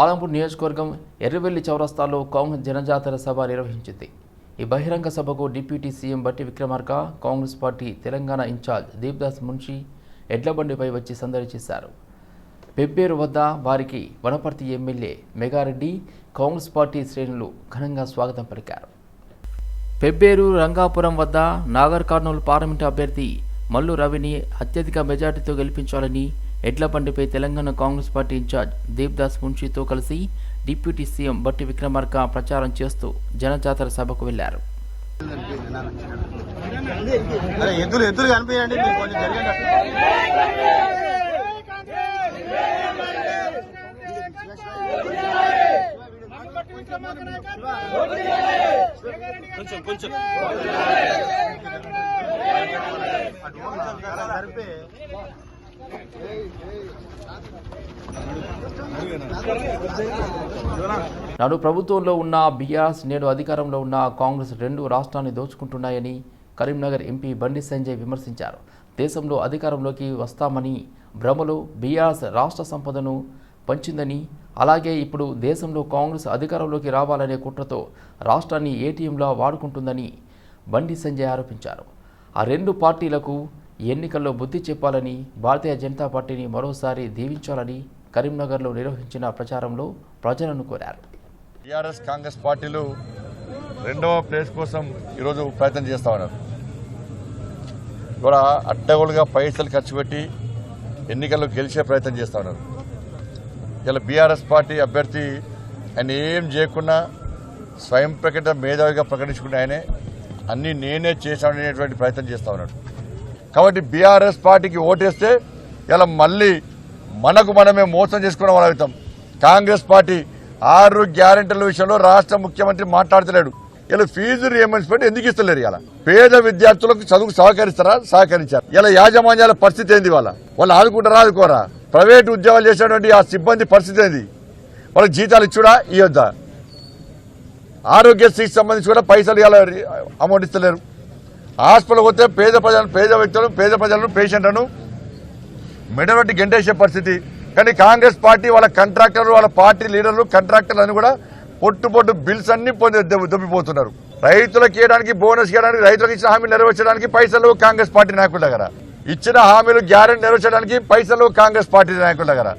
ఆలంపూర్ నియోజకవర్గం ఎర్రవెల్లి చౌరస్తాలో కాంగ్రెస్ జనజాతర సభ నిర్వహించింది. ఈ బహిరంగ సభకు deputy CM Bhatti Vikramarka Congress party Telangana incharge Deepdas Munshi ఎడ్లబండిపై వచ్చి సందడి చేశారు. పెబ్బేరు వద్ద వారికి వనపర్తి ఎమ్మెల్యే మెగారెడ్డి కాంగ్రెస్ పార్టీ శ్రేణులు ఘనంగా స్వాగతం పలికారు. పెబ్బేరు రంగాపురం వద్ద నాగర్ కర్నూలు పార్లమెంటు అభ్యర్థి మల్లు రవిని అత్యధిక మెజార్టీతో గెలిపించాలని ఎడ్లబండిపై తెలంగాణ కాంగ్రెస్ పార్టీ ఇన్ఛార్జ్ దీప్దాస్ మున్షితో కలిసి డిప్యూటీ సీఎం బట్టి విక్రమార్క ప్రచారం చేస్తూ జనజాతర సభకు వెళ్ళారు. అరే ఎద్దులు ఎద్దులు కనిపించండి మీరు కొంచెం కొంచెం కొంచెం. జరిపి నాడు ప్రభుత్వంలో ఉన్న బీఆర్ఎస్ నేడు అధికారంలో ఉన్న కాంగ్రెస్ రెండు రాష్ట్రాన్ని దోచుకుంటున్నాయని కరీంనగర్ ఎంపీ బండి సంజయ్ విమర్శించారు. దేశంలో అధికారంలోకి వస్తామని భ్రమలో బీఆర్ఎస్ రాష్ట్ర సంపదను పంచిందని అలాగే ఇప్పుడు దేశంలో కాంగ్రెస్ అధికారంలోకి రావాలనే కుట్రతో రాష్ట్రాన్ని ఏటీఎంలా వాడుకుంటుందని బండి సంజయ్ ఆరోపించారు. ఆ రెండు పార్టీలకు ఎన్నికల్లో బుద్ధి చెప్పాలని భారతీయ జనతా పార్టీని మరోసారి దీవించాలని కరీంనగర్లో నిర్వహించిన ప్రచారంలో ప్రజలను కోరారు. టీఆర్ఎస్ కాంగ్రెస్ పార్టీలు రెండవ ప్లేస్ కోసం ఈరోజు ప్రయత్నం చేస్తా ఉన్నారు. కూడా అడ్డగోలుగా పైసలు ఖర్చు పెట్టి ఎన్నికల్లో గెలిచే ప్రయత్నం చేస్తా ఉన్నారు. ఇలా బీఆర్ఎస్ పార్టీ అభ్యర్థి ఆయన ఏం చేయకుండా స్వయం ప్రకటన మేధావిగా ప్రకటించుకున్న ఆయనే అన్నీ నేనే చేశాననేటువంటి ప్రయత్నం చేస్తా ఉన్నాడు కాబట్టి బీఆర్ఎస్ పార్టీకి ఓటేస్తే ఇలా మళ్ళీ మనకు మనమే మోసం చేసుకున్న వాళ్ళు కాంగ్రెస్ పార్టీ ఆరు గ్యారెంటీల విషయంలో రాష్ట్ర ముఖ్యమంత్రి మాట్లాడతలేడు. ఇలా ఫీజు రియంబర్స్మెంట్ ఎందుకు ఇస్తలేరు ఇలా? పేద విద్యార్థులకు చదువుకు సహకరిస్తారా? సహకరించారు. ఇలా యాజమాన్యాల పరిస్థితి ఏంది వాళ్ళ వాళ్ళు ఆదుకుంటారా ఆదుకోరా? ప్రైవేట్ ఉద్యోగాలు చేసేటువంటి ఆ సిబ్బంది పరిస్థితి ఏంది? వాళ్ళకి జీతాలు ఇచ్చుడా ఇవ్వద్దా ఆరోగ్యశ్రీకి సంబంధించి కూడా పైసలు ఇలా అమౌంట్ ఇస్తలేరు. హాస్పిటల్కి పోతే పేద ప్రజలను పేద వ్యక్తులను పేద ప్రజలను పేషెంట్లను మెడబెట్టి గెంటేసే పరిస్థితి. కానీ కాంగ్రెస్ పార్టీ వాళ్ళ కాంట్రాక్టర్లు వాళ్ళ పార్టీ లీడర్లు కాంట్రాక్టర్లు అని కూడా పొట్టు పొట్టు బిల్స్ అన్ని పొంది దెబ్బ- దొబ్బిపోతున్నారు. రైతులకు ఇవ్వడానికి బోనస్ ఇవ్వడానికి రైతులకు ఇచ్చిన హామీలు నెరవేర్చడానికి పైసలు కాంగ్రెస్ పార్టీ నాయకుల దగ్గర. ఇచ్చిన హామీలు గ్యారెంటీ నెరవేర్చడానికి పైసలు కాంగ్రెస్ పార్టీ నాయకుల దగ్గర.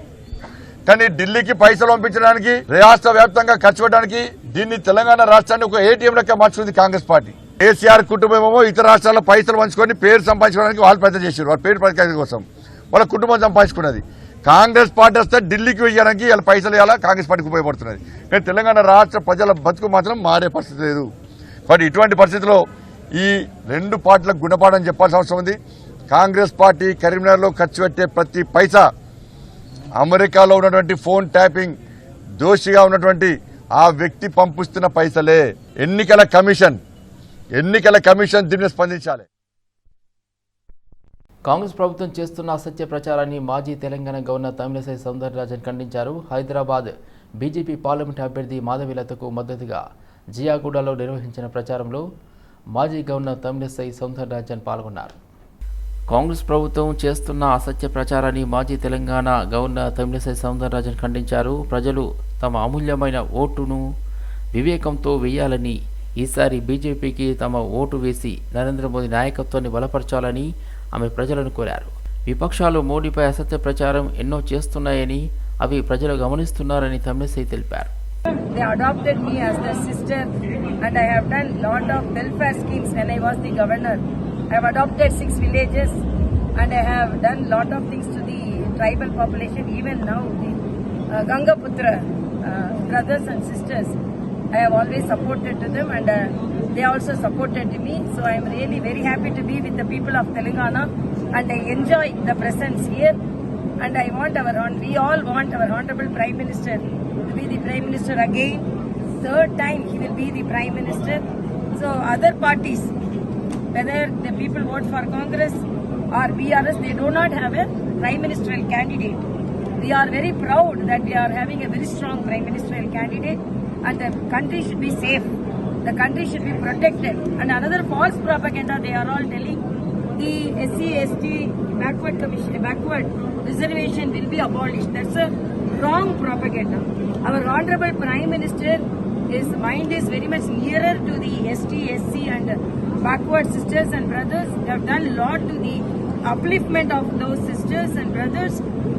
కానీ ఢిల్లీకి పైసలు పంపించడానికి రాష్ట్ర వ్యాప్తంగా ఖర్చు పెట్టడానికి దీన్ని తెలంగాణ రాష్ట్రాన్ని ఒక ఏటీఎం లెక్క మార్చుకుంది కాంగ్రెస్ పార్టీ. కేసీఆర్ కుటుంబమేమో ఇతర రాష్ట్రాల్లో పైసలు పంచుకొని పేరు సంపాదించుకోవడానికి వాళ్ళు పెద్ద చేశారు వాళ్ళ పేరు ప్రఖ్యాతి కోసం. వాళ్ళ కుటుంబం సంపాదించుకున్నది. కాంగ్రెస్ పార్టీ వస్తే ఢిల్లీకి వెయ్యడానికి వాళ్ళ పైసలు ఇవ్వాలా? కాంగ్రెస్ పార్టీకి ఉపయోగపడుతున్నది. కానీ తెలంగాణ రాష్ట్ర ప్రజల బతుకు మాత్రం మారే పరిస్థితి లేదు. మరి ఇటువంటి పరిస్థితిలో ఈ రెండు పార్టీలకు గుణపాఠం చెప్పాల్సిన అవసరం ఉంది. కాంగ్రెస్ పార్టీ కరీంనగర్లో ఖర్చు పెట్టే ప్రతి పైసా అమెరికాలో ఉన్నటువంటి ఫోన్ ట్యాపింగ్ దోషిగా ఉన్నటువంటి ఆ వ్యక్తి పంపిస్తున్న పైసలే. ఎన్నికల కమిషన్. ఎన్నికల కమిషన్ దీన్ని స్పందించాలి. కాంగ్రెస్ ప్రభుత్వం చేస్తున్న అసత్య ప్రచారాన్ని మాజీ తెలంగాణ గవర్నర్ తమిళసై సౌందరరాజన్ ఖండించారు. హైదరాబాద్ బీజేపీ పార్లమెంట్ అభ్యర్థి మాధవిలతకు మద్దతుగా జియాగూడలో నిర్వహించిన ప్రచారంలో మాజీ గవర్నర్ తమిళసై సౌందరరాజన్ పాల్గొన్నారు. కాంగ్రెస్ ప్రభుత్వం చేస్తున్న అసత్య ప్రచారాన్ని మాజీ తెలంగాణ గవర్నర్ తమిళసై సౌందరరాజన్ ఖండించారు. ప్రజలు తమ అమూల్యమైన ఓటును వివేకంతో వేయాలని ఈసారి బీజేపీకి తమ ఓటు వేసి నరేంద్ర మోదీ నాయకత్వాన్ని బలపరచాలని ఆమె ప్రజలను కోరారు విపక్షాలు మోడీపై అసత్య ప్రచారం ఎన్నో చేస్తున్నాయని అవి ప్రజలు గమనిస్తున్నారని తమిళసై తెలిపారు They adopted me as their sister and I have done lot of welfare schemes when I was the governor. I have adopted six villages and I have done lot of things to the tribal population even now the uh, Gangaputra uh, brothers and sisters. I have always supported to them and uh, they also supported me. So I am really very happy to be with the people of Telangana and I enjoy the presence here and I want our we all want our honorable prime minister to be the prime minister again. Third time he will be the prime minister. So other parties, whether the people vote for Congress or BRS, they do not have a prime ministerial candidate. We are very proud that we are having a very strong prime ministerial candidate, and the country should be safe. The country should be protected. And another false propaganda they are all telling the SC, ST backward commission, backward reservation will be abolished. That's a wrong propaganda. Our Honorable Prime Minister, his mind is very much nearer to the ST, SC and backward sisters and brothers. They have done a lot to the upliftment of those sisters and brothers.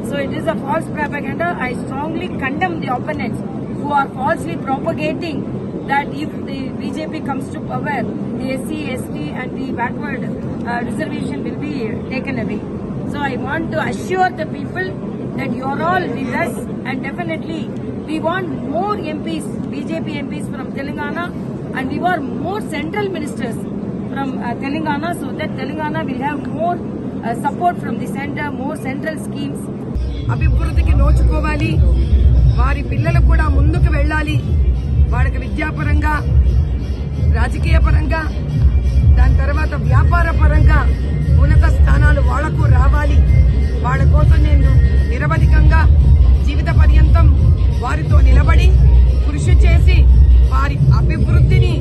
So it is a false propaganda. I strongly condemn the opponents who are falsely propagating that if the BJP comes to power, the SC, ST and the backward uh, reservation will be taken away. So I want to assure the people that you are all with us and definitely we want more MPs, BJP MPs from Telangana and we want more central ministers from uh, Telangana so that Telangana will have more uh, support from the center, more central schemes. అభివృద్ధికి నోచుకోవాలి వారి పిల్లలు కూడా ముందుకు వెళ్ళాలి. వాళ్ళకి విద్యాపరంగా రాజకీయ పరంగా దాని తర్వాత వ్యాపార పరంగా ఉన్నత స్థానాలు వాళ్ళకు రావాలి. వాళ్ళ కోసం నేను నిరవధికంగా జీవిత పర్యంతం వారితో నిలబడి కృషి చేసి వారి అభివృద్ధిని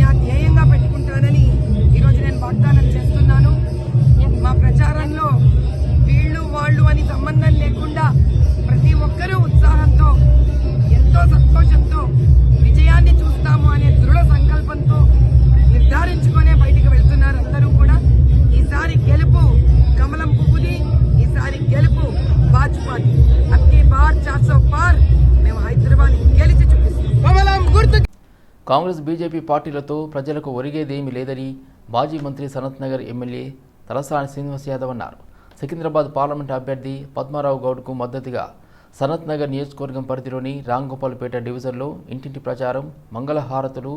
నా ధ్యేయంగా పెట్టుకుంటానని ఈరోజు నేను వాగ్దానం చేస్తాను కాంగ్రెస్ బీజేపీ పార్టీలతో ప్రజలకు ఒరిగేదేమీ లేదని మాజీ మంత్రి సనత్ నగర్ ఎమ్మెల్యే తలసాని శ్రీనివాస్ యాదవ్ అన్నారు. సికింద్రాబాద్ పార్లమెంట్ అభ్యర్థి పద్మారావు గౌడ్కు మద్దతుగా సనత్ నగర్ నియోజకవర్గం పరిధిలోని రాంగోపాల్పేట డివిజన్లో ఇంటింటి ప్రచారం మంగళహారతులు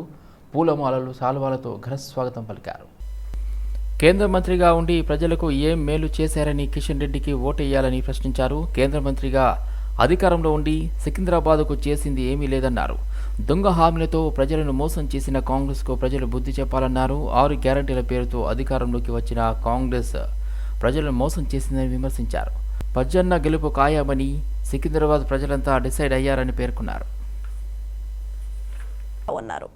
పూలమాలలు శాల్వాలతో ఘన స్వాగతం పలికారు. కేంద్ర మంత్రిగా ఉండి ప్రజలకు ఏం మేలు చేశారని కిషన్ రెడ్డికి ఓటేయాలని ప్రశ్నించారు. కేంద్ర మంత్రిగా అధికారంలో ఉండి సికింద్రాబాద్కు చేసింది ఏమీ లేదన్నారు. దొంగ హామీలతో ప్రజలను మోసం చేసిన కాంగ్రెస్కు ప్రజలు బుద్ధి చెప్పాలన్నారు. ఆరు గ్యారంటీల పేరుతో అధికారంలోకి వచ్చిన కాంగ్రెస్ ప్రజలను మోసం చేసిందని విమర్శించారు. పజ్జన్న గెలుపు ఖాయమని సికింద్రాబాద్ ప్రజలంతా డిసైడ్ అయ్యారని పేర్కొన్నారు. ఉన్నారు.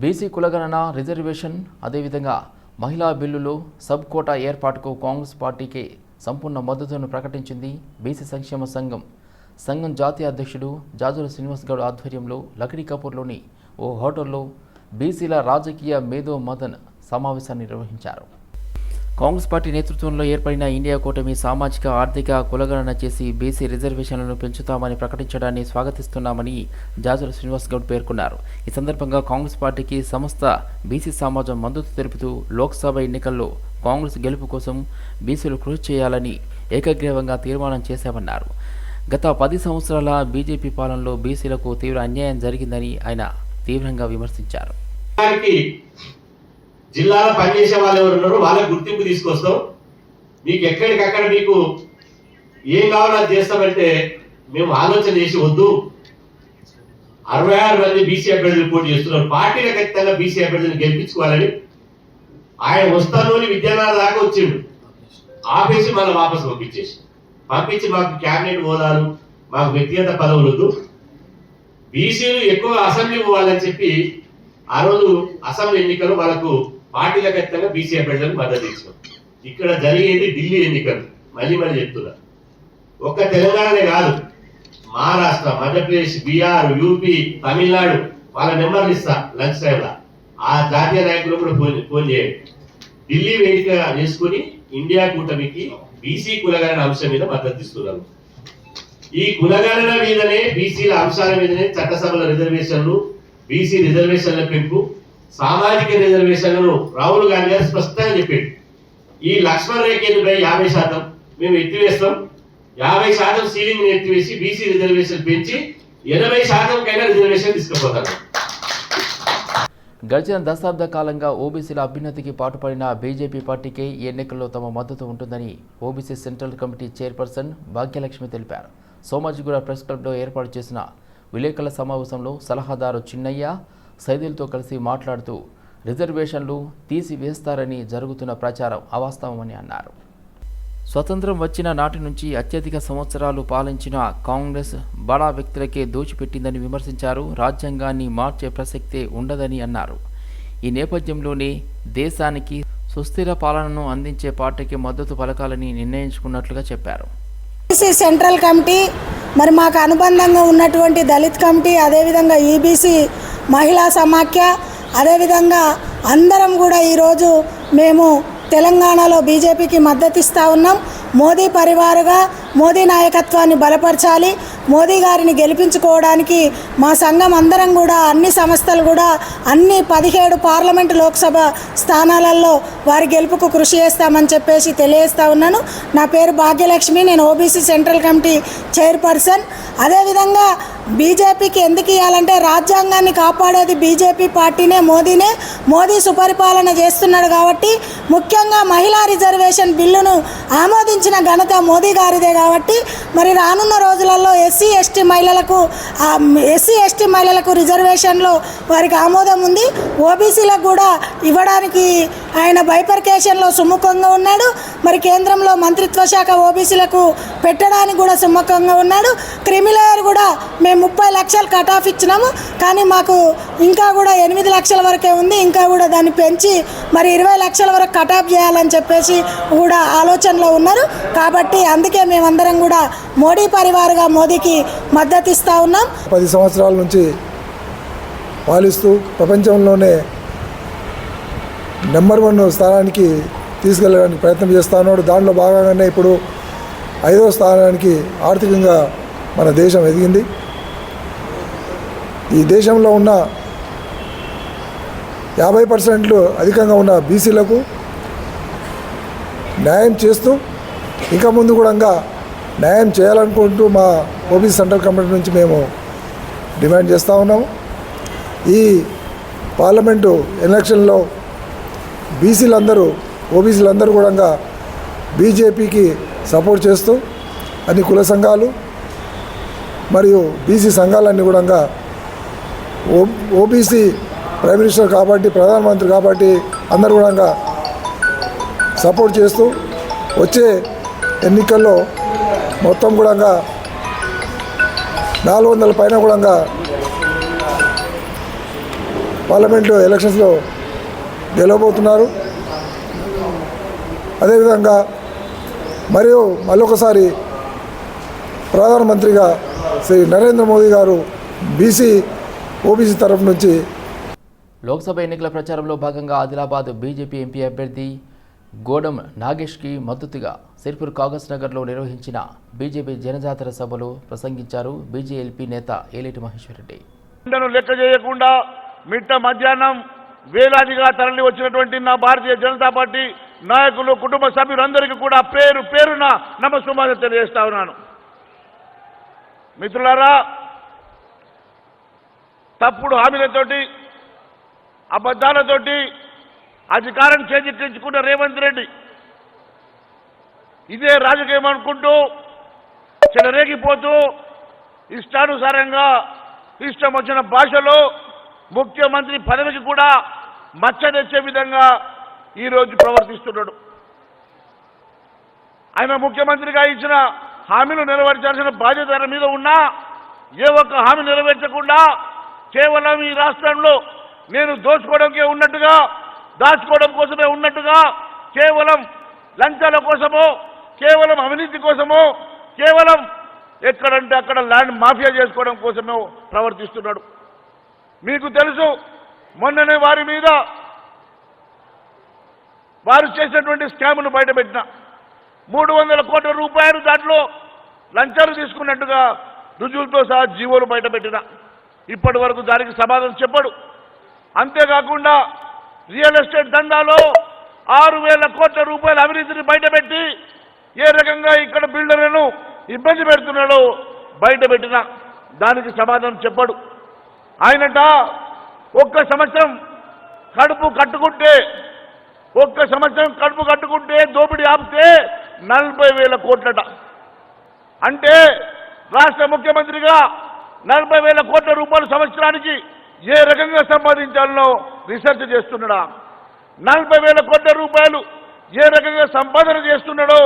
బీసీ కులగణన రిజర్వేషన్ అదేవిధంగా మహిళా బిల్లులో సబ్ కోటా ఏర్పాటుకు కాంగ్రెస్ పార్టీకి సంపూర్ణ మద్దతును ప్రకటించింది బీసీ సంక్షేమ సంఘం. సంఘం జాతీయ అధ్యక్షుడు జాజుల శ్రీనివాస్ గౌడ్ ఆధ్వర్యంలో లక్డీ కపూర్లోని ఓ హోటల్లో బీసీల రాజకీయ మేధో మదన్ సమావేశాన్ని నిర్వహించారు. కాంగ్రెస్ పార్టీ నేతృత్వంలో ఏర్పడిన ఇండియా కూటమి సామాజిక ఆర్థిక కులగణన చేసి బీసీ రిజర్వేషన్లను పెంచుతామని ప్రకటించడాన్ని స్వాగతిస్తున్నామని జాజుల శ్రీనివాస్ గౌడ్ పేర్కొన్నారు. ఈ సందర్భంగా కాంగ్రెస్ పార్టీకి సంస్థ బీసీ సమాజం మద్దతు తెలుపుతూ లోక్సభ ఎన్నికల్లో కాంగ్రెస్ గెలుపు కోసం బీసీలు కృషి చేయాలని ఏకగ్రీవంగా తీర్మానం చేశామన్నారు. గత పది సంవత్సరాల బీజేపీ పాలనలో బీసీలకు తీవ్ర అన్యాయం జరిగిందని ఆయన తీవ్రంగా విమర్శించారు. జిల్లాలో పనిచేసే వాళ్ళు ఎవరు ఉన్నారో వాళ్ళకి గుర్తింపు తీసుకొస్తాం. మీకు ఎక్కడికక్కడ మీకు ఏం కావాలో అది చేస్తామంటే మేము ఆలోచన చేసి వద్దు. అరవై ఆరు మంది బీసీ అభ్యర్థులు పోటీ చేస్తున్నారు. పార్టీల ఖచ్చితంగా బీసీ అభ్యర్థులు గెలిపించుకోవాలని ఆయన వస్తాను అని విద్యానాథ దాకా వచ్చిండు. ఆపేసి మళ్ళీ వాపసు పంపించేసి. పంపించి మాకు క్యాబినెట్ హోదాలు మాకు వ్యక్తిగత పదవులు వద్దు. బీసీలు ఎక్కువ అసెంబ్లీ పోవాలని చెప్పి ఆ రోజు అసెంబ్లీ ఎన్నికలు వాళ్ళకు పార్టీల ఖచ్చితంగా బీసీ అభ్యర్థులకు మద్దతు ఇచ్చాం. ఇక్కడ జరిగేది ఢిల్లీ ఎన్నికలు. మళ్ళీ మళ్ళీ చెప్తున్నా. ఒక్క తెలంగాణనే కాదు మహారాష్ట్ర మధ్యప్రదేశ్ బీహార్ యూపీ తమిళనాడు వాళ్ళ నెంబర్లు ఇస్తా లంచ్ టైంలో. ఆ జాతీయ నాయకులు కూడా ఫోన్ ఫోన్ చేయండి. ఢిల్లీ వేదిక చేసుకుని ఇండియా కూటమికి బీసీ కులగణన అంశం మీద మద్దతు ఇస్తున్నాను ఈ కులగణన మీదనే బీసీల అంశాల మీదనే చట్టసభల రిజర్వేషన్లు బీసీ రిజర్వేషన్ల పెంపు సామాజిక రిజర్వేషన్లను రాహుల్ గాంధీ గారు స్పష్టంగా చెప్పాడు. ఈ లక్ష్మణ రేఖ రేఖేంద్రపై యాభై శాతం? మేము ఎత్తివేస్తాం. యాభై శాతం సీలింగ్ ఎత్తివేసి బీసీ రిజర్వేషన్ పెంచి ఎనభై శాతం కైనా రిజర్వేషన్ తీసుకుపోతారు. గడిచిన దశాబ్ద కాలంగా ఓబీసీల అభ్యున్నతికి పాటుపడిన బీజేపీ పార్టీకే ఈ ఎన్నికల్లో తమ మద్దతు ఉంటుందని OBC central committee chairperson Bhagyalakshmi తెలిపారు. సోమాజిగూడ ప్రెస్ క్లబ్లో ఏర్పాటు చేసిన విలేకరుల సమావేశంలో సలహాదారు చిన్నయ్య సైదులతో కలిసి మాట్లాడుతూ రిజర్వేషన్లు తీసివేస్తారని జరుగుతున్న ప్రచారం అవాస్తవమని అన్నారు. స్వతంత్రం వచ్చిన నాటి నుంచి అత్యధిక సంవత్సరాలు పాలించిన కాంగ్రెస్ బడా వ్యక్తులకే దోచిపెట్టిందని విమర్శించారు. రాజ్యాంగాన్ని మార్చే ప్రసక్తే ఉండదని అన్నారు. ఈ నేపథ్యంలోనే దేశానికి సుస్థిర పాలనను అందించే పార్టీకి మద్దతు పలకాలని నిర్ణయించుకున్నట్లుగా చెప్పారు. ఈబీసీ సెంట్రల్ కమిటీ మరి మాకు అనుబంధంగా ఉన్నటువంటి దళిత్ కమిటీ అదేవిధంగా ఈబీసీ మహిళా సమాఖ్య అదేవిధంగా అందరం కూడా ఈరోజు మేము తెలంగాణలో బీజేపీకి మద్దతు ఇస్తూ ఉన్నాం. మోదీ పరివారుగా మోదీ నాయకత్వాన్ని బలపరచాలి. మోదీ గారిని గెలిపించుకోవడానికి మా సంఘం అందరం కూడా అన్ని సంస్థలు కూడా అన్ని పదిహేడు పార్లమెంటు లోక్సభ స్థానాలలో వారి గెలుపుకు కృషి చేస్తామని చెప్పేసి తెలియజేస్తా ఉన్నాను. నా పేరు భాగ్యలక్ష్మి నేను ఓబీసీ సెంట్రల్ కమిటీ చైర్పర్సన్. అదేవిధంగా బీజేపీకి ఎందుకు ఇవ్వాలంటే రాజ్యాంగాన్ని కాపాడేది బీజేపీ పార్టీనే మోదీనే. మోదీ సుపరిపాలన చేస్తున్నాడు కాబట్టి ముఖ్యంగా మహిళా రిజర్వేషన్ బిల్లును సాధించిన ఘనత మోదీ గారిదే కాబట్టి మరి రానున్న రోజులలో ఎస్సీ ఎస్టీ మహిళలకు ఎస్సీ ఎస్టీ మహిళలకు రిజర్వేషన్లో వారికి ఆమోదం ఉంది. ఓబీసీలకు కూడా ఇవ్వడానికి ఆయన బైపర్కేషన్లో సుముఖంగా ఉన్నాడు. మరి కేంద్రంలో మంత్రిత్వ శాఖ ఓబీసీలకు పెట్టడానికి కూడా సుముఖంగా ఉన్నాడు. క్రిమిలేయర్ కూడా మేము ముప్పై లక్షలు కట్ ఆఫ్ ఇచ్చినాము. కానీ మాకు ఇంకా కూడా ఎనిమిది లక్షల వరకే ఉంది. ఇంకా కూడా దాన్ని పెంచి మరి ఇరవై లక్షల వరకు కట్ ఆఫ్ చేయాలని చెప్పేసి కూడా ఆలోచనలో ఉన్నారు. కాబట్టి అందుకే మేమందరం కూడా మోడీ పరివారుగా మోదీకి మద్దతు ఇస్తూ ఉన్నాం. పది సంవత్సరాల నుంచి పాలిస్తూ ప్రపంచంలోనే నెంబర్ వన్ స్థానానికి తీసుకెళ్ళడానికి ప్రయత్నం చేస్తున్నాడు దాంట్లో భాగంగానే ఇప్పుడు ఐదో స్థానానికి ఆర్థికంగా మన దేశం ఎదిగింది. ఈ దేశంలో ఉన్న యాభై పర్సెంట్లు అధికంగా ఉన్న బీసీలకు న్యాయం చేస్తూ ఇంకా ముందు కూడా న్యాయం చేయాలనుకుంటూ మా ఓబీసీ సెంట్రల్ కమిటీ నుంచి మేము డిమాండ్ చేస్తూ ఉన్నాము. ఈ పార్లమెంటు ఎలక్షన్లో బీసీలందరూ ఓబీసీలందరూ కూడా బీజేపీకి సపోర్ట్ చేస్తూ అన్ని కుల సంఘాలు మరియు బీసీ సంఘాలన్నీ కూడా ఓ ఓబీసీ ప్రైమ్ మినిస్టర్ కాబట్టి ప్రధానమంత్రి కాబట్టి అందరు కూడా సపోర్ట్ చేస్తూ వచ్చే ఎన్నికల్లో మొత్తం కూడా నాలుగు వందల పైన కూడా పార్లమెంటు ఎలక్షన్స్లో గెలవబోతున్నారు. అదేవిధంగా మరియు మరొకసారి ప్రధానమంత్రిగా శ్రీ నరేంద్ర మోదీ గారు బీసీ ఓబీసీ తరఫు నుంచి లోక్సభ ఎన్నికల ప్రచారంలో భాగంగా ఆదిలాబాద్ బీజేపీ ఎంపీ అభ్యర్థి గోడం నాగేష్కి మద్దతుగా సిర్పూర్ కాగజ్ నగర్లో నిర్వహించిన బీజేపీ జనజాతర సభలో ప్రసంగించారు బీజేఎల్పీ నేత ఏలేటి మహేశ్వరరెడ్డి. లెక్క చేయకుండా మిట్ట మధ్యాహ్నం వేలాదిగా తరలి వచ్చినటువంటి నా భారతీయ జనతా పార్టీ నాయకులు కుటుంబ సభ్యులందరికీ కూడా పేరు పేరున నమస్సుమాన తెలియజేస్తా ఉన్నాను. మిత్రులారా తప్పుడు హామీలతోటి అబద్ధాలతోటి అధికారం చేజిక్కించుకున్న రేవంత్ రెడ్డి. ఇదే రాజకీయం అనుకుంటూ చెలరేగిపోతూ ఇష్టానుసారంగా ఇష్టం వచ్చిన భాషలో ముఖ్యమంత్రి పదవికి కూడా మచ్చ తెచ్చే విధంగా ఈరోజు ప్రవర్తిస్తున్నాడు. ఆయన ముఖ్యమంత్రిగా ఇచ్చిన హామీలు నెరవేర్చాల్సిన బాధ్యత ఆయన మీద ఉన్నా ఏ ఒక్క హామీ నెరవేర్చకుండా కేవలం ఈ రాష్ట్రంలో నేను దోచుకోవడానికి ఉన్నట్టుగా దాచుకోవడం కోసమే ఉన్నట్టుగా కేవలం లంచాల కోసమో కేవలం అవినీతి కోసమో కేవలం ఎక్కడంటే అక్కడ ల్యాండ్ మాఫియా చేసుకోవడం కోసమే ప్రవర్తిస్తున్నాడు. మీకు తెలుసు మొన్ననే వారి మీద వారు చేసినటువంటి స్కామ్ను బయటపెట్టిన మూడు వందల కోట్ల రూపాయలు దాంట్లో లంచాలు తీసుకున్నట్టుగా రుజువులతో సహా జీవోలు బయటపెట్టిన. ఇప్పటి వరకు దానికి సమాధానం చెప్పడు. అంతేకాకుండా రియల్ ఎస్టేట్ దందాలో ఆరు వేల కోట్ల రూపాయల అవినీతిని బయటపెట్టి ఏ రకంగా ఇక్కడ బిల్డర్లను ఇబ్బంది పెడుతున్నాడో బయటపెట్టిన దానికి సమాధానం చెప్పడు. ఆయనట ఒక్క సంవత్సరం కడుపు కట్టుకుంటే ఒక్క సంవత్సరం కడుపు కట్టుకుంటే దోపిడీ ఆపితే నలభై వేల కోట్లట. అంటే రాష్ట్ర ముఖ్యమంత్రిగా నలభై వేల కోట్ల రూపాయలు సంవత్సరానికి ఏ రకంగా సంపాదించాలనో రీసెర్చ్ చేస్తున్నాడా? నలభై వేల కోట్ల రూపాయలు ఏ రకంగా సంపాదన చేస్తున్నాడో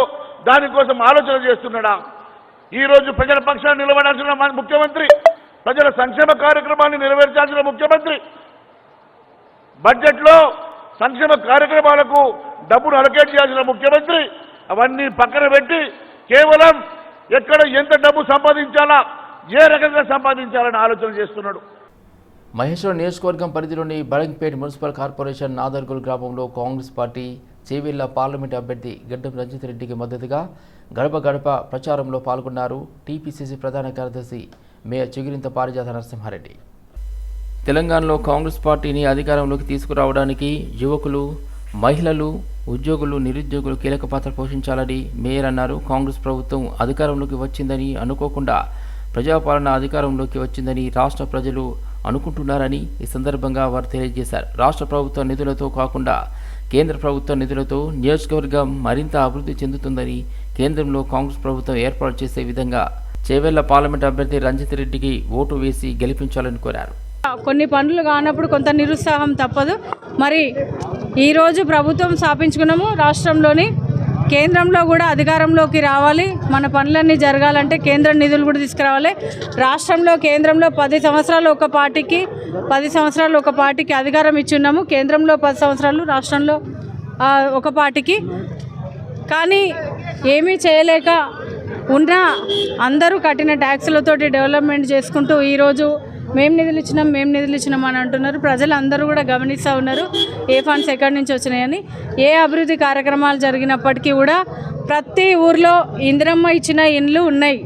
దానికోసం ఆలోచన చేస్తున్నాడా? ఈ రోజు ప్రజల పక్షాన్ని నిలబడాల్సిన ముఖ్యమంత్రి ప్రజల సంక్షేమ కార్యక్రమాన్ని నెరవేర్చాల్సిన ముఖ్యమంత్రి. బడ్జెట్లో సంక్షేమ కార్యక్రమాలకు డబ్బును అలకేట్ చేయాల్సిన ముఖ్యమంత్రి అవన్నీ పక్కన పెట్టి కేవలం ఎక్కడ ఎంత డబ్బు సంపాదించాలా ఏ రకంగా సంపాదించాలని ఆలోచన చేస్తున్నాడు. మహేశ్వరం నియోజకవర్గం పరిధిలోని బడంగ్పేట్ మున్సిపల్ కార్పొరేషన్ నాదర్గుల్ గ్రామంలో కాంగ్రెస్ పార్టీ చేవెళ్ళ పార్లమెంట్ అభ్యర్థి గడ్డం రంజిత్ రెడ్డికి మద్దతుగా గడప గడప ప్రచారంలో పాల్గొన్నారు టీపీసీసీ ప్రధాన కార్యదర్శి మేయర్ చిగురింత పారిజాత నరసింహారెడ్డి. తెలంగాణలో కాంగ్రెస్ పార్టీని అధికారంలోకి తీసుకురావడానికి యువకులు మహిళలు ఉద్యోగులు నిరుద్యోగులు కీలక పాత్ర పోషించాలని మేయర్ అన్నారు. కాంగ్రెస్ ప్రభుత్వం అధికారంలోకి వచ్చిందని అనుకోకుండా ప్రజాపాలన అధికారంలోకి వచ్చిందని రాష్ట్ర ప్రజలు అనుకుంటున్నారని ఈ సందర్భంగా వారు తెలియజేశారు. రాష్ట్ర ప్రభుత్వ నిధులతో కాకుండా కేంద్ర ప్రభుత్వ నిధులతో నియోజకవర్గం మరింత అభివృద్ధి చెందుతుందని కేంద్రంలో కాంగ్రెస్ ప్రభుత్వం ఏర్పాటు చేసే విధంగా చేవెళ్ళ పార్లమెంట్ అభ్యర్థి రంజిత్ రెడ్డికి ఓటు వేసి గెలిపించాలని కోరారు. కొన్ని పనులు కానప్పుడు కొంత నిరుత్సాహం తప్పదు. మరి ఈరోజు ప్రభుత్వం స్థాపించుకున్నాము. రాష్ట్రంలోని కేంద్రంలో కూడా అధికారంలోకి రావాలి. మన పనులన్నీ జరగాలంటే కేంద్ర నిధులు కూడా తీసుకురావాలి. రాష్ట్రంలో కేంద్రంలో పది సంవత్సరాలు ఒక పార్టీకి పది సంవత్సరాలు ఒక పార్టీకి అధికారం ఇచ్చున్నాము. కేంద్రంలో పది సంవత్సరాలు రాష్ట్రంలో ఒక పార్టీకి. కానీ ఏమీ చేయలేక ఉన్న అందరూ కట్టిన ట్యాక్సులతోటి డెవలప్మెంట్ చేసుకుంటూ ఈరోజు మేము నిధులు ఇచ్చినాం మేము నిధులు ఇచ్చినాం అని అంటున్నారు. ప్రజలు అందరూ కూడా గమనిస్తూ ఉన్నారు ఏ ఫండ్స్ ఎక్కడి నుంచి వచ్చినాయని. ఏ అభివృద్ధి కార్యక్రమాలు జరిగినప్పటికీ కూడా ప్రతి ఊర్లో ఇందిరమ్మ ఇచ్చిన ఇండ్లు ఉన్నాయి.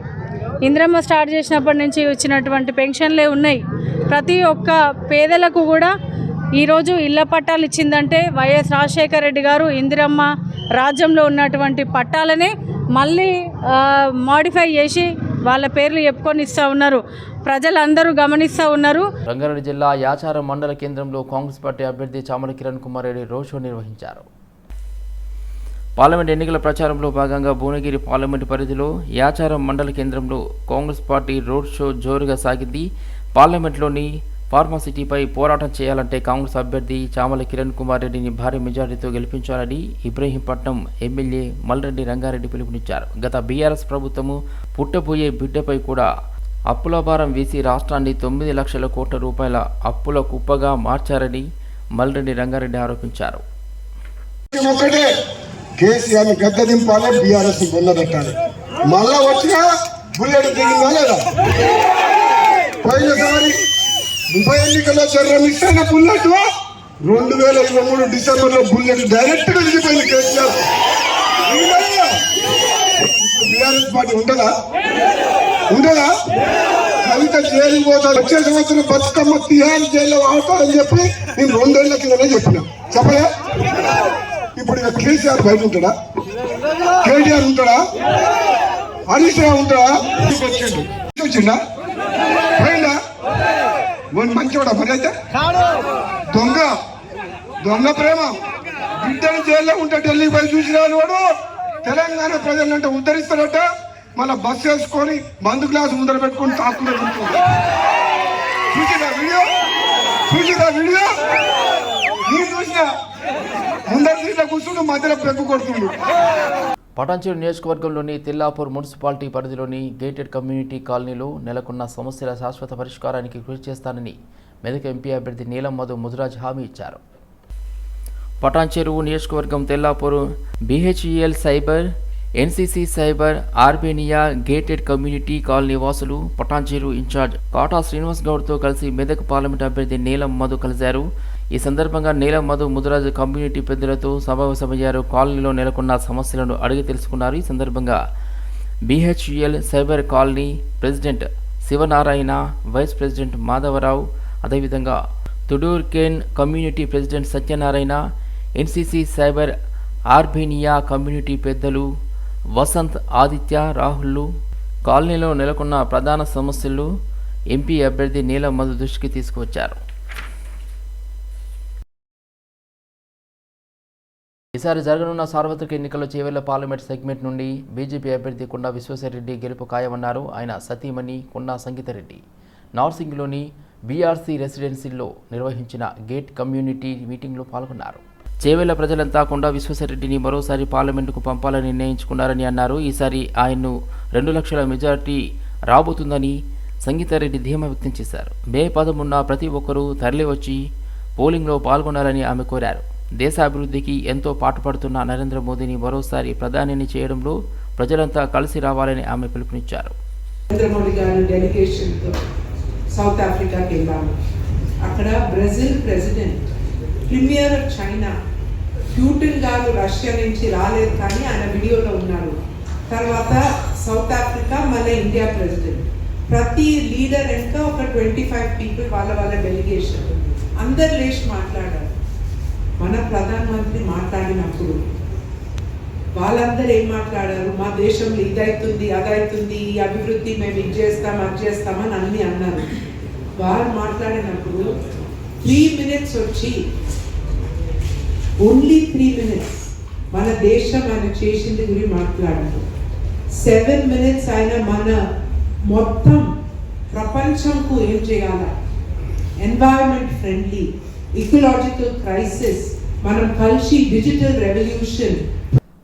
ఇందిరమ్మ స్టార్ట్ చేసినప్పటి నుంచి వచ్చినటువంటి పెన్షన్లే ఉన్నాయి. ప్రతి ఒక్క పేదలకు కూడా ఈరోజు ఇళ్ళ పట్టాలు ఇచ్చిందంటే వైఎస్ రాజశేఖర రెడ్డి గారు ఇందిరమ్మ రాజ్యంలో ఉన్నటువంటి పట్టాలనే మళ్ళీ మాడిఫై చేసి వాళ్ళ పేర్లు చెప్పుకొని ఇస్తూ ఉన్నారు. ప్రజలందరూ గమనిస్తూ ఉన్నారు. రంగారెడ్డి జిల్లా యాచారం మండల కేంద్రంలో కాంగ్రెస్ పార్టీ అభ్యర్థి చామల కిరణ్ కుమార్ రెడ్డి రోడ్ షో నిర్వహించారు. పార్లమెంట్ ఎన్నికల ప్రచారంలో భాగంగా భువనగిరి పార్లమెంట్ పరిధిలో యాచారం మండల కేంద్రంలో కాంగ్రెస్ పార్టీ రోడ్ షో జోరుగా సాగింది. పార్లమెంట్లోని ఫార్మాసిటీపై పోరాటం చేయాలంటే కాంగ్రెస్ అభ్యర్థి చామల కిరణ్ కుమార్ రెడ్డిని భారీ మెజారిటీతో గెలిపించాలని ఇబ్రహీంపట్నం ఎమ్మెల్యే మల్రెడ్డి రంగారెడ్డి పిలుపునిచ్చారు. గత బీఆర్ఎస్ ప్రభుత్వము పుట్టబోయే బిడ్డపై కూడా అప్పుల భారం వీసి రాష్ట్రాన్ని తొమ్మిది లక్షల కోట్ల రూపాయల అప్పుల కుప్పగా మార్చారని మల్రెడ్డి రంగారెడ్డి ఆరోపించారు. ఒకటే కేసీఆర్ గద్ద దింపాలి బీఆర్ఎస్ పొందబెట్టాలి మళ్ళా వచ్చినా బుల్లెట్ దిగిందా లేదా? పోయినసారి ఉప ఎన్నికల్లో చర్యలు ఇస్తాన బుల్లెట్ రెండు వేల ఇరవై మూడు డిసెంబర్లో బుల్లెట్ డైరెక్ట్గా దిగిపోయింది కేసీఆర్ ఇప్పుడు బీఆర్ఎస్ పార్టీ ఉండదా? ఉండదా కవిత జైలు పోతాడు వచ్చే సంవత్సరం బతుకమ్మ తిహార్ జైల్లో అని చెప్పి నేను రెండేళ్ళ కిందనే చెప్పిన. చెప్పలే? ఇప్పుడు ఇక కేసీఆర్ బయట ఉంటాడా? కేటీఆర్ ఉంటాడా? హరీష్ రావు ఉంటాడా? వచ్చిండు వచ్చిండా పోయిందా వన్ మంచివాడా మరి అయితే? దొంగ. దొంగ ప్రేమ. బిడ్డను జైల్లో ఉంటే ఢిల్లీ పోయి చూసిన వాడు. తెలంగాణ ప్రజలంటే ఉద్ధరిస్తాడట. మళ్ళీ బస్సు వేసుకొని మందు గ్లాసు ముందర పెట్టుకొని తాకుండా కూర్చుంటాడు చూసిరా వీడియో? చూసిరా వీడియో? నేను చూసిన. ముందర సీట్లో కూర్చుంటూ మధ్యలో పెగ్గు కొడుతుండు. పటాన్చేరు నియోజకవర్గంలోని తిల్లాపూర్ మున్సిపాలిటీ పరిధిలోని గేటెడ్ కమ్యూనిటీ కాలనీలో నెలకొన్న సమస్యల శాశ్వత పరిష్కారానికి కృషి చేస్తానని మెదక్ ఎంపీ అభ్యర్థి నీలం మధు ముదిరాజ్ హామీ ఇచ్చారు. పటాన్చేరు నియోజకవర్గం Tellapur BHEL cyber NCC cyber Urbania gated community colony వాసులు పటాన్చేరు ఇన్ఛార్జ్ కాటా శ్రీనివాస్ గౌడ్తో కలిసి మెదక్ పార్లమెంట్ అభ్యర్థి నీలం మధు కలిశారు. ఈ సందర్భంగా నీలం మధు ముదిరాజు కమ్యూనిటీ పెద్దలతో సమావేశమయ్యారు. కాలనీలో నెలకొన్న సమస్యలను అడిగి తెలుసుకున్నారు. ఈ సందర్భంగా BHEL cyber colony president Shivanarayana vice president Madhava Rao అదేవిధంగా తుడూర్కేన్ community president Satyanarayana NCC cyber Urbania community పెద్దలు వసంత్ ఆదిత్య రాహుల్లు కాలనీలో నెలకొన్న ప్రధాన సమస్యలు ఎంపీ అభ్యర్థి నీలం మధు దృష్టికి తీసుకువచ్చారు. ఈసారి జరగనున్న సార్వత్రిక ఎన్నికల్లో చేవెళ్ళ పార్లమెంట్ సెగ్మెంట్ నుండి బీజేపీ అభ్యర్థి కొండా విశ్వేశ్వరరెడ్డి గెలుపు ఖాయమన్నారు. ఆయన సతీమణి కొండా సంగీతరెడ్డి. నార్సింగ్లోని బీఆర్సీ రెసిడెన్సీలో నిర్వహించిన గేట్ కమ్యూనిటీ మీటింగ్లో పాల్గొన్నారు. చేవేళ్ళ ప్రజలంతా కొండా విశ్వసరెడ్డిని మరోసారి పార్లమెంటుకు పంపాలని నిర్ణయించుకున్నారని అన్నారు. ఈసారి ఆయన్ను రెండు లక్షల మెజార్టీ రాబోతుందని సంగీతారెడ్డి ధీమా వ్యక్తం చేశారు. మే పదమున్న ప్రతి ఒక్కరూ తరలివచ్చి పోలింగ్లో పాల్గొనాలని ఆమె కోరారు. దేశ అభివృద్ధికి ఎంతో పాటుపడుతున్న నరేంద్ర మోదీని మరోసారి ప్రధానిని చేయడంలో ప్రజలంతా కలిసి రావాలని ఆమె పిలుపునిచ్చారు. నరేంద్ర మోడీ డెలిగేషన్తో సౌత్ ఆఫ్రికాకి వెళ్ళాము అక్కడ Brazil president premier of China Putin గారు రష్యా నుంచి రాలేదు కానీ ఆయన వీడియోలో ఉన్నారు. తర్వాత సౌత్ ఆఫ్రికా మన ఇండియా ప్రెసిడెంట్. ప్రతి లీడర్ వెనుక ఒక ట్వంటీ ఫైవ్ పీపుల్ వాళ్ళ వాళ్ళ డెలిగేషన్. అందరు లేచి మాట్లాడారు. మన ప్రధానమంత్రి మాట్లాడినప్పుడు వాళ్ళందరూ ఏం మాట్లాడారు? మా దేశంలో ఇదైతుంది అదైతుంది ఈ అభివృద్ధి మేము ఇది చేస్తాం అది చేస్తామని అన్ని అన్నారు. వారు మాట్లాడినప్పుడు త్రీ మినిట్స్ వచ్చి ఓన్లీ త్రీ మినిట్స్ మన దేశం ఆయన చేసింది గురించి మాట్లాడారు సెవెన్ మినిట్స్ ఆయన మన మొత్తం ప్రపంచంకు ఏం చేయాలా? ఎన్వైరన్మెంట్ ఫ్రెండ్లీ ఇకలాజికల్ క్రైసిస్ మనం కలిసి digital revolution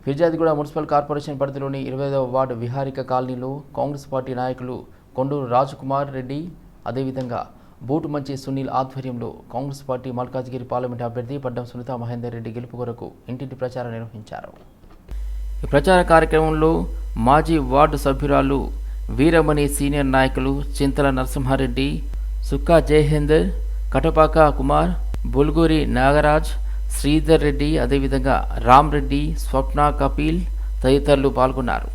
Peerzadiguda municipal corporation పరిధిలోని ఇరవైదవ వార్డు విహారిక కాలనీలో కాంగ్రెస్ పార్టీ నాయకులు కొండూరు రాజకుమార్ రెడ్డి అదేవిధంగా బూటు మంచి సునీల్ ఆధ్వర్యంలో కాంగ్రెస్ పార్టీ మల్కాజ్గిరి పార్లమెంట్ అభ్యర్థి పడ్డం సునీత మహేందర్ రెడ్డి గెలుపు కొరకు ఇంటింటి ప్రచారం నిర్వహించారు. ఈ ప్రచార కార్యక్రమంలో మాజీ వార్డు సభ్యురాలు వీరమణి సీనియర్ నాయకులు చింతల నరసింహారెడ్డి సుక్కా జయహేందర్ కటపాక కుమార్ బుల్గూరి నాగరాజ్ శ్రీధర్ రెడ్డి అదేవిధంగా రామ్ రెడ్డి స్వప్న కపిల్ తదితరులు పాల్గొన్నారు.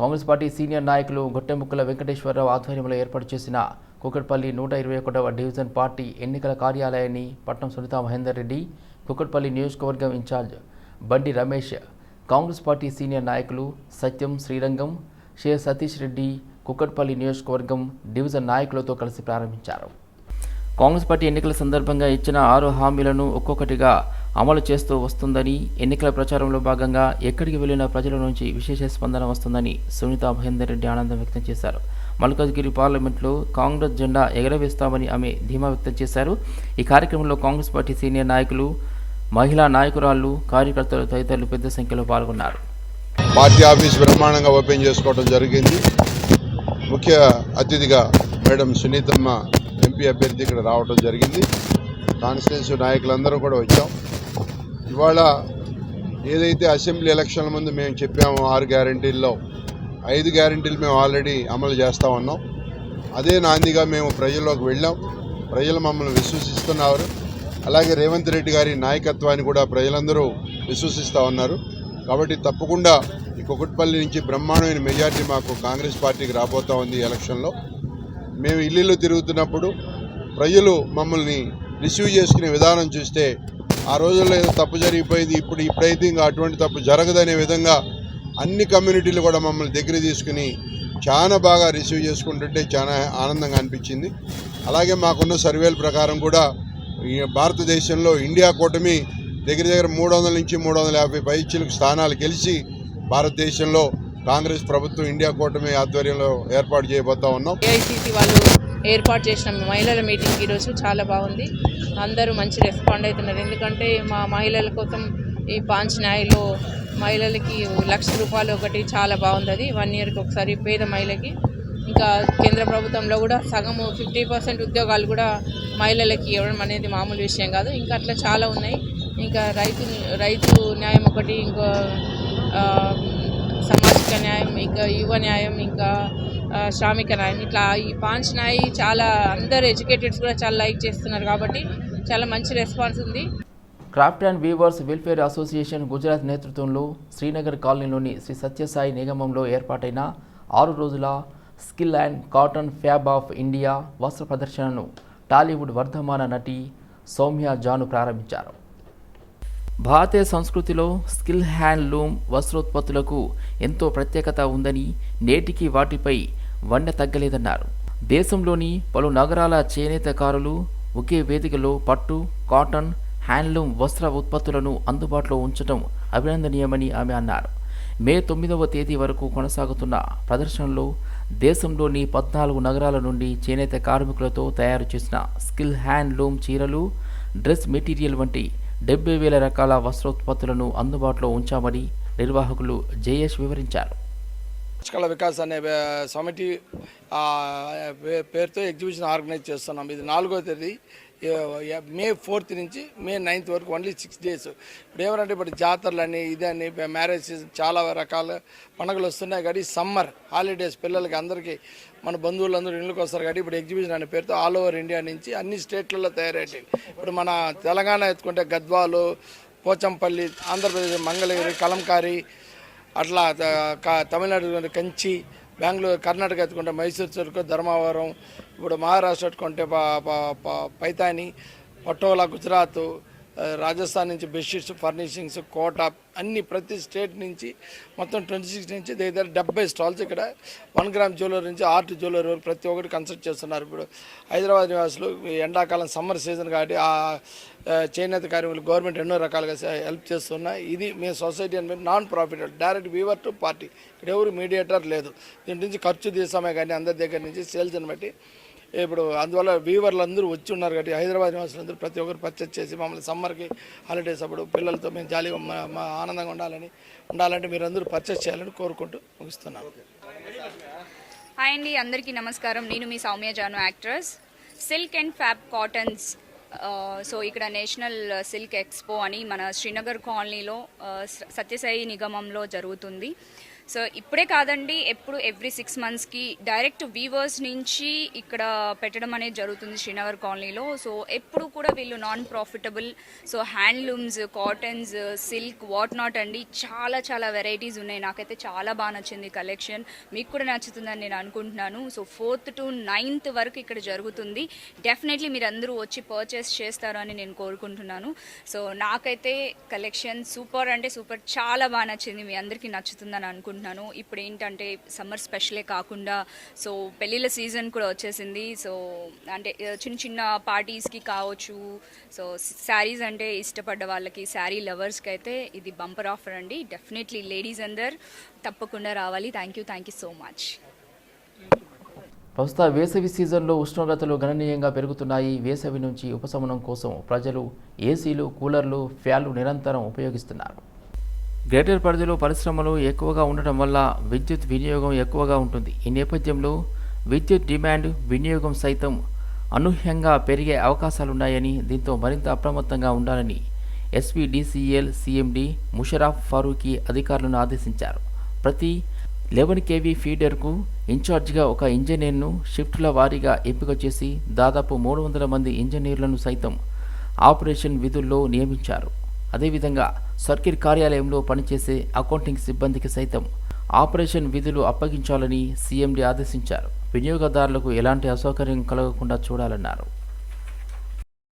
కాంగ్రెస్ పార్టీ సీనియర్ నాయకులు గొట్టెముక్కల వెంకటేశ్వరరావు ఆధ్వర్యంలో ఏర్పాటు చేసిన కుకట్పల్లి నూట ఇరవై ఒకటవ డివిజన్ పార్టీ ఎన్నికల కార్యాలయాన్ని పట్నం సునీత మహేందర్ రెడ్డి కుకట్పల్లి నియోజకవర్గం ఇన్ఛార్జ్ బండి రమేష్ కాంగ్రెస్ పార్టీ సీనియర్ నాయకులు సత్యం శ్రీరంగం షే సతీష్ రెడ్డి కుక్కట్పల్లి నియోజకవర్గం డివిజన్ నాయకులతో కలిసి ప్రారంభించారు. కాంగ్రెస్ పార్టీ ఎన్నికల సందర్భంగా ఇచ్చిన ఆరు హామీలను ఒక్కొక్కటిగా అమలు చేస్తూ వస్తుందని ఎన్నికల ప్రచారంలో భాగంగా ఎక్కడికి వెళ్ళిన ప్రజల నుంచి విశేష స్పందన వస్తుందని సునీత మహేందర్ రెడ్డి ఆనందం వ్యక్తం చేశారు. మల్కాజ్గిరి పార్లమెంట్లో కాంగ్రెస్ జెండా ఎగరవేస్తామని ఆమె ధీమా వ్యక్తం చేశారు. ఈ కార్యక్రమంలో కాంగ్రెస్ పార్టీ సీనియర్ నాయకులు మహిళా నాయకురాళ్ళు కార్యకర్తలు తదితరులు పెద్ద సంఖ్యలో పాల్గొన్నారు. పార్టీ ఆఫీస్ బ్రహ్మాండంగా ఓపెన్ చేసుకోవడం జరిగింది. ముఖ్య అతిథిగా మేడం సునీతమ్మ ఎంపీ అభ్యర్థి ఇక్కడ రావడం జరిగింది. కాన్స్టిట్యున్సీ నాయకులందరూ కూడా వచ్చాం. ఇవాళ ఏదైతే అసెంబ్లీ ఎలక్షన్ల ముందు మేము చెప్పాము ఆరు గ్యారంటీల్లో ఐదు గ్యారంటీలు మేము ఆల్రెడీ అమలు చేస్తూ ఉన్నాం. అదే నాందిగా మేము ప్రజల్లోకి వెళ్ళాం. ప్రజలు మమ్మల్ని విశ్వసిస్తున్నారు. అలాగే రేవంత్ రెడ్డి గారి నాయకత్వాన్ని కూడా ప్రజలందరూ విశ్వసిస్తూ ఉన్నారు. కాబట్టి తప్పకుండా ఈ కుకట్పల్లి నుంచి బ్రహ్మాండమైన మెజార్టీ మాకు కాంగ్రెస్ పార్టీకి రాబోతా ఉంది ఎలక్షన్లో. మేము ఇల్లు తిరుగుతున్నప్పుడు ప్రజలు మమ్మల్ని రిసీవ్ చేసుకునే విధానం చూస్తే ఆ రోజుల్లో ఏదో తప్పు జరిగిపోయింది. ఇప్పుడు ఇప్పుడైతే ఇంకా అటువంటి తప్పు జరగదనే విధంగా అన్ని కమ్యూనిటీలు కూడా మమ్మల్ని దగ్గర తీసుకుని చాలా బాగా రిసీవ్ చేసుకుంటుంటే చాలా ఆనందంగా అనిపించింది. అలాగే మాకున్న సర్వేల ప్రకారం కూడా భారతదేశంలో ఇండియా కూటమి దగ్గర దగ్గర మూడు వందల నుంచి మూడు వందల యాభై పైచీలకు స్థానాలు గెలిచి భారతదేశంలో కాంగ్రెస్ ప్రభుత్వం ఇండియా కూటమి ఆధ్వర్యంలో ఏర్పాటు చేయబోతా ఉన్నాం. ఏఐసిసి వాళ్ళు ఏర్పాటు చేసిన మహిళల మీటింగ్ ఈరోజు చాలా బాగుంది. అందరూ మంచి రెస్పాండ్ అవుతున్నారు. ఎందుకంటే మా మహిళల కోసం ఈ పాంచ్ న్యాయలో మహిళలకి లక్ష రూపాయలు ఒకటి చాలా బాగుంది అది వన్ ఇయర్కి ఒకసారి పేద మహిళకి. ఇంకా కేంద్ర ప్రభుత్వంలో కూడా సగము ఫిఫ్టీ పర్సెంట్ ఉద్యోగాలు కూడా మహిళలకి ఇవ్వడం అనేది మామూలు విషయం కాదు. ఇంకా అట్లా చాలా ఉన్నాయి. ఇంకా రైతు రైతు న్యాయం ఒకటి ఇంకో సామాజిక న్యాయం ఇంకా యువ న్యాయం ఇంకా శ్రామిక న్యాయం. ఇట్లా ఈ పాంచ్ న్యాయ చాలా అందరు ఎడ్యుకేటెడ్స్ కూడా చాలా లైక్ చేస్తున్నారు కాబట్టి చాలా మంచి రెస్పాన్స్ ఉంది. Craft and weavers welfare association Gujarat నేతృత్వంలో శ్రీనగర్ కాలనీలోని శ్రీ సత్యసాయి నిగమంలో ఏర్పాటైన ఆరు రోజుల skill and cotton fab of India వస్త్ర ప్రదర్శనను టాలీవుడ్ వర్ధమాన నటి సౌమ్య జాను ప్రారంభించారు. భారతీయ సంస్కృతిలో స్కిల్ హ్యాండ్లూమ్ వస్త్రోత్పత్తులకు ఎంతో ప్రత్యేకత ఉందని నేటికి వాటిపై వండ తగ్గలేదన్నారు. దేశంలోని పలు నగరాల చేనేతకారులు ఒకే వేదికలో పట్టు కాటన్ హ్యాండ్లూమ్ వస్త్ర ఉత్పత్తులను అందుబాటులో ఉంచడం అభినందనీయమని ఆమె అన్నారు. మే తొమ్మిదవ తేదీ వరకు కొనసాగుతున్న ప్రదర్శనలో దేశంలోని పద్నాలుగు నగరాల నుండి చేనేత కార్మికులతో తయారు చేసిన స్కిల్ హ్యాండ్లూమ్ చీరలు డ్రెస్ మెటీరియల్ వంటి డెబ్బై వేల రకాల వస్త్రోత్పత్తులను అందుబాటులో ఉంచామని నిర్వాహకులు జయేష్ వివరించారు. వికాస్ అనే సమితి పేరుతో ఎగ్జిబిషన్ ఆర్గనైజ్ చేస్తున్నాం. ఇది నాలుగో తేదీ. మే ఫోర్త్ నుంచి మే నైన్త్ వరకు ఓన్లీ సిక్స్ డేస్ ఇప్పుడు ఏమంటే ఇప్పుడు జాతరలని ఇదని మ్యారేజ్ సీజన్ చాలా రకాల పండుగలు వస్తున్నాయి కాబట్టి సమ్మర్ హాలిడేస్ పిల్లలకి అందరికీ మన బంధువులందరూ ఇళ్ళకి వస్తారు కాబట్టి ఇప్పుడు ఎగ్జిబిషన్ అనే పేరుతో ఆల్ ఓవర్ ఇండియా నుంచి అన్ని స్టేట్లలో తయారయ్యాయి ఇప్పుడు మన తెలంగాణ ఎత్తుకుంటే గద్వాలు పోచంపల్లి ఆంధ్రప్రదేశ్ మంగళగిరి కలంకారి అట్లా తమిళనాడు కంచి బెంగళూరు కర్ణాటక ఎత్తుకుంటే మైసూర్ చెరుకు ధర్మవరం ఇప్పుడు మహారాష్ట్ర ఎత్తుకుంటే పైతాని పటోలా గుజరాత్ రాజస్థాన్ నుంచి బెడ్షీట్స్ ఫర్నిషింగ్స్ కోట అన్ని ప్రతి స్టేట్ నుంచి మొత్తం ట్వంటీ సిక్స్ నుంచి దగ్గర డెబ్బై స్టాల్స్ ఇక్కడ. వన్ గ్రామ్ జ్యువెలరీ నుంచి ఆర్ట్ జ్యువెలరీ వరకు ప్రతి ఒక్కటి కన్సల్ట్ చేస్తున్నారు. ఇప్పుడు హైదరాబాద్ నివాసులు ఎండాకాలం సమ్మర్ సీజన్ కాబట్టి చేనేత కార్మికులు గవర్నమెంట్ ఎన్నో రకాలుగా హెల్ప్ చేస్తున్నాయి ఇది మీ సొసైటీ అని non profit direct weaver to party ఇక్కడ ఎవరు మీడియేటర్ లేదు. దీని నుంచి ఖర్చు తీసామే కానీ అందరి దగ్గర నుంచి సేల్స్ని బట్టి. ఇప్పుడు అందువల్ల వీవర్లు అందరూ వచ్చి ఉన్నారు కాబట్టి హైదరాబాద్ నివాసులందరూ ప్రతి ఒక్కరు పర్చేస్ చేసి మమ్మల్ని సమ్మర్కి హాలిడేస్ అప్పుడు పిల్లలతో మేము జాలీగా మా- ఆనందంగా ఉండాలని ఉండాలంటే మీరు అందరూ పర్చేస్ చేయాలని కోరుకుంటూ ముగిస్తున్నాను. హాయ్ అండి అందరికీ నమస్కారం. నేను మీ Soumya Janu actress silk and fab cottons so ఇక్కడ నేషనల్ సిల్క్ ఎక్స్పో అని మన శ్రీనగర్ కాలనీలో సత్యసాయి నిగమంలో జరుగుతుంది. సో ఇప్పుడే కాదండి ఎప్పుడు ఎవ్రీ సిక్స్ మంత్స్కి డైరెక్ట్ వీవర్స్ నుంచి ఇక్కడ పెట్టడం అనేది జరుగుతుంది శ్రీనగర్ కాలనీలో. సో ఎప్పుడు కూడా వీళ్ళు non profitable so handlooms cottons silk what not అండి చాలా చాలా వెరైటీస్ ఉన్నాయి. నాకైతే చాలా బాగా నచ్చింది కలెక్షన్ మీకు కూడా నచ్చుతుందని నేను అనుకుంటున్నాను. సో ఫోర్త్ టు నైన్త్ వరకు ఇక్కడ జరుగుతుంది. డెఫినెట్లీ మీరు అందరూ వచ్చి పర్చేస్ చేస్తారు అని నేను కోరుకుంటున్నాను. సో నాకైతే కలెక్షన్ సూపర్ అంటే సూపర్ చాలా బాగా నచ్చింది. మీ అందరికీ నచ్చుతుందని అనుకుంటున్నాను. ఇప్పుడు ఏంటంటే సమ్మర్ స్పెషలే కాకుండా సో పెళ్ళిళ్ళ సీజన్ కూడా వచ్చేసింది. సో అంటే చిన్న చిన్న పార్టీస్కి కావచ్చు సో శారీస్ అంటే ఇష్టపడ్డ వాళ్ళకి శారీ లవర్స్కి అయితే ఇది బంపర్ ఆఫర్ అండి. డెఫినెట్లీ లేడీస్ అందరు తప్పకుండా రావాలి. Thank you thank you so much. ప్రస్తుత వేసవి సీజన్లో ఉష్ణోగ్రతలు గణనీయంగా పెరుగుతున్నాయి. వేసవి నుంచి ఉపశమనం కోసం ప్రజలు ఏసీలు కూలర్లు ఫ్యాన్లు నిరంతరం ఉపయోగిస్తున్నారు. గ్రేటర్ పరిధిలో పరిశ్రమలు ఎక్కువగా ఉండటం వల్ల విద్యుత్ వినియోగం ఎక్కువగా ఉంటుంది. ఈ నేపథ్యంలో విద్యుత్ డిమాండ్ వినియోగం సైతం అనూహ్యంగా పెరిగే అవకాశాలున్నాయని దీంతో మరింత అప్రమత్తంగా ఉండాలని ఎస్పీడీసీఎల్ సీఎండీ ముషరాఫ్ ఫారూఖీ అధికారులను ఆదేశించారు. ప్రతి లెవెన్ కేవీ ఫీడర్కు ఇన్ఛార్జ్గా ఒక ఇంజనీర్ను షిఫ్టుల వారీగా ఎంపిక చేసి దాదాపు మూడు వందల మంది ఇంజనీర్లను సైతం ఆపరేషన్ విధుల్లో నియమించారు. అదేవిధంగా సర్కిల్ కార్యాలయంలో పనిచేసే అకౌంటింగ్ సిబ్బందికి సైతం ఆపరేషన్ విధులు అప్పగించాలని సీఎండీ ఆదేశించారు. వినియోగదారులకు ఎలాంటి అసౌకర్యం కలగకుండా చూడాలన్నారు.